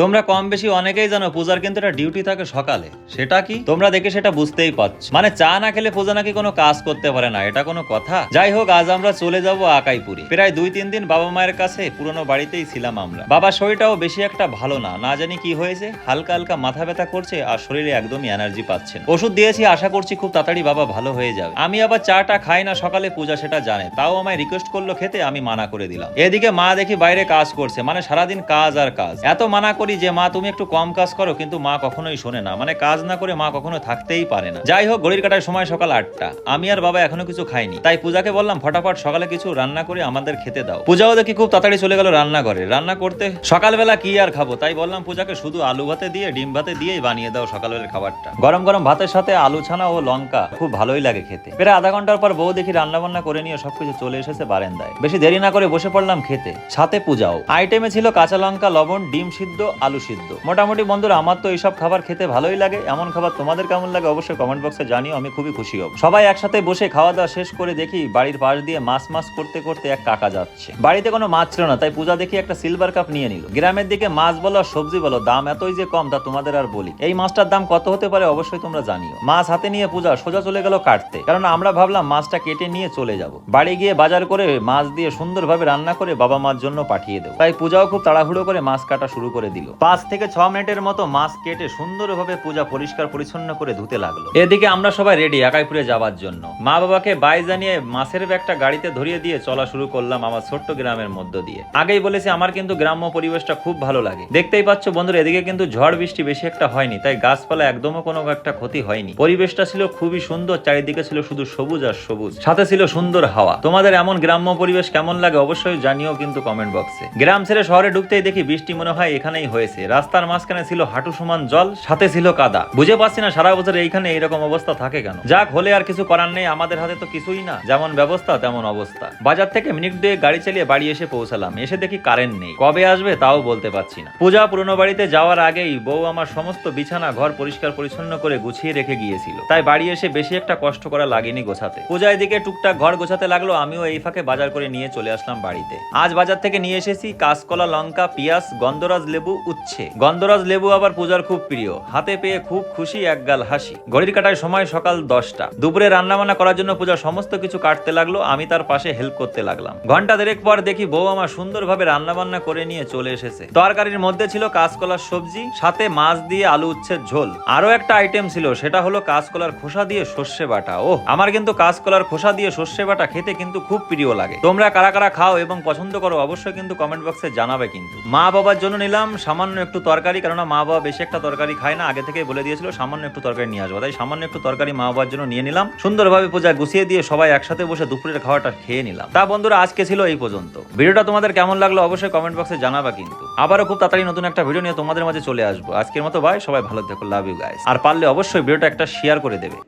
তোমরা কম বেশি অনেকেই জানো পূজার কিন্তু একটা ডিউটি থাকে সকালে। সেটা কি? তোমরা দেখে সেটা বুঝতেই পারছ। মানে চা না খেলে পূজা নাকি কোনো কাজ করতে পারে না, এটা কোনো কথা? যাই হোক, আজ আমরা চলে যাব আকাইপুরে। প্রায় দুই তিন দিন বাবা মায়ের কাছে, পুরনো বাড়িতেই ছিলাম আমরা। বাবার শরীরটাও বেশি একটা ভালো না না জানি কি হয়েছে। হালকা হালকা মাথা ব্যথা করছে আর শরীরে একদমই এনার্জি পাচ্ছে ওষুধ দিয়েছি, আশা করছি খুব তাড়াতাড়ি বাবা ভালো হয়ে যাবে। আমি আবার চাটা খাই না সকালে, পূজা সেটা জানে। তাও আমায় রিকোয়েস্ট করল খেতে, আমি মানা করে দিলাম। এদিকে মা দেখি বাইরে কাজ করছে মানে সারাদিন কাজ আর কাজ। এত মানা করি যে, মা, তুমি একটু কম কাজ করো। কিন্তু মা কখনোই শোনে না। মানে কাজ না করে মা কখনো থাকতেই পারে না। যাই হোক, ঘড়ির কাটার সময় সকাল আটটা। আমি আর বাবা এখনও কিছু খাইনি। তাই পূজাকে বললাম, ফটাফট সকালে কিছু রান্না করে আমাদের খেতে দাও। পূজাও দেখি খুব তাড়াতাড়ি চলে গেল রান্না করে রান্না করতে সকালবেলা কি আর খাব? তাই বললাম, পূজাকে শুধু আলু ভাতে দিয়ে, ডিম ভাতে দিয়েই বানিয়ে দাও সকালবেলার খাবারটা। গরম গরম ভাতের সাথে আলু ছানা ও লঙ্কা খুব ভালোই লাগে খেতে। প্রায় আধা ঘণ্টার পর বউ দেখি রান্না বান্না করে নিয়ে সবকিছু চলে এসেছে বারান্দায়। বেশি দেরি না করে বসে পড়লাম খেতে। সাথে পূজাও। আইটেমে ছিল কাঁচা লঙ্কা, লবণ, ডিম সিদ্ধ আলু সিদ্ধ। মোটামুটি বন্ধুরা, আমার তো এইসব খাবার খেতে ভালোই লাগে। এমন খাবার তোমাদের কেমন লাগে অবশ্যই কমেন্ট বক্সে জানিও, আমি খুবই খুশি হব। সবাই একসাথে বসে খাওয়া দাওয়া শেষ করে দেখি বাড়ির পাশ দিয়ে মাছ মাছ করতে করতে এক কাকা যাচ্ছে। বাড়িতে কোনো মাছ ছিল না, তাই পূজা দেখি একটা সিলভার কাপ নিয়ে নিল। গ্রামের দিকে মাছ বলো সবজি বলো, দাম এতই যে কম তা তোমাদের আর বলি। এই মাছটার দাম কত হতে পারে অবশ্যই তোমরা জানিও। মাছ হাতে নিয়ে পূজা সোজা চলে গেল কাটতে। কারণ আমরা ভাবলাম মাছটা কেটে নিয়ে চলে যাব। বাড়ি গিয়ে বাজার করে মাছ দিয়ে সুন্দরভাবে রান্না করে বাবা মার জন্য পাঠিয়ে দেবো। তাই পূজাও খুব তাড়াহুড়ো করে মাছ কাটা শুরু করে দিল। পাঁচ থেকে ছ মিনিটের মতো মাছ কেটে সুন্দরভাবে পূজা পরিষ্কার পরিচ্ছন্ন করে ধুতে লাগল। এদিকে আমরা সবাই রেডি একাইপুরে যাওয়ার জন্য। মা বাবাকে বাই জানিয়ে মাছের ব্যাগটা গাড়িতে ধরিয়ে দিয়ে চলা শুরু করলাম আমার ছোট্ট গ্রামের মধ্য দিয়ে। আগেই বলেছি, আমার কিন্তু গ্রাম্য পরিবেশটা খুব ভালো লাগে। দেখতেই পাচ্ছ বন্ধুরা, এদিকে কিন্তু ঝড় বৃষ্টি বেশি একটা হয়নি, তাই গাছপালা একদমও কোনো একটা ক্ষতি হয়নি। পরিবেশটা ছিল খুবই সুন্দর, চারিদিকে ছিল শুধু সবুজ আর সবুজ, সাথে ছিল সুন্দর হাওয়া। তোমাদের এমন গ্রাম্য পরিবেশ কেমন লাগে অবশ্যই জানিও কিন্তু কমেন্ট বক্সে গ্রাম ছেড়ে শহরে ঢুকতেই দেখি বৃষ্টি মনে হয় এখানেই হয়েছে। রাস্তার মাঝখানে ছিল হাঁটু সমান জল, সাথে ছিল কাদা। বুঝে পাচ্ছি না সারা বছর এইখানে এইরকম অবস্থা থাকে কেন? যাক হলে আর কিছু করার নেই, আমাদের হাতে তো কিছুই না। যেমন ব্যবস্থা, তেমন অবস্থা। বাজার থেকে মিনিট দুয়ে গাড়ি চালিয়ে বাড়ি এসে পৌঁছালাম। এসে দেখি কারেন্ট নেই। কবে আসবে তাও বলতে পারছি না। পূজা পুরনো বাড়িতে যাওয়ার আগেই বউ আমার সমস্ত বিছানা, ঘর পরিষ্কার পরিচ্ছন্ন করে গুছিয়ে রেখে গিয়েছিল। তাই বাড়ি এসে বেশি একটা কষ্ট করা লাগেনি গোছাতে। পূজা এদিকে টুকটাক ঘর গোছাতে লাগল, আমিও এই ফাঁকে বাজার করে নিয়ে চলে আসলাম বাড়িতে। আজ বাজার থেকে নিয়ে এসেছি কাঁচকলা, লঙ্কা, পেঁয়াজ, গন্ধরাজ লেবু উচ্ছে। গন্ধরাজ লেবু আবার পূজার খুব প্রিয়। হাতে পেয়ে খুব খুশি একগাল হাসি। ঘড়ির কাটায় সময় সকাল দশটা। দুপুরে রান্না বান্না করার জন্য পূজা সমস্ত কিছু কাটতে লাগল, আমি তার পাশে হেল্প করতে লাগলাম। ঘণ্টা দেড়েক পর দেখি বউ আমার সুন্দরভাবে রান্না বান্না করে নিয়ে চলে এসেছে। তরকারির মধ্যে ছিল কাঁচকলার সবজি, সাথে মাছ দিয়ে আলু উচ্ছের ঝোল। আরও একটা আইটেম ছিল, সেটা হলো কাঁচকলার খোসা দিয়ে সর্ষে বাটা। ও আমার কিন্তু কাঁচকলার খোসা দিয়ে সর্ষে বাটা খেতে কিন্তু খুব প্রিয় লাগে। তোমরা কারা কারা খাও এবং পছন্দ করো অবশ্যই কিন্তু কমেন্ট বক্সে জানাবে কিন্তু। মা বাবার জন্য নিলাম সামান্য একটু তরকারি, কেননা মা বাবা বেশি একটা তরকারি খায় না, আগে থেকে বলে দিয়েছিল সামান্য একটু তরকারি নিয়ে আসব। তাই সামান্য একটু তরকারি মা বাবার জন্য নিয়ে নিলাম। সুন্দরভাবে পূজা গুছিয়ে দিয়ে সবাই একসাথে বসে দুপুরের খাওয়াটা খেয়ে নিলাম। তা বন্ধুরা, আজকে ছিল এই পর্যন্ত। ভিডিওটা তোমাদের কেমন লাগল অবশ্যই কমেন্ট বক্সে জানাবা কিন্তু। আবারও খুব তাড়াতাড়ি নতুন একটা ভিডিও নিয়ে তোমাদের মাঝে চলে আসব। আজকের মতো ভাই সবাই ভালো থেকো লাভ ইউ গাইস আর পারলে অবশ্যই ভিডিওটা একটা শেয়ার করে দেবে।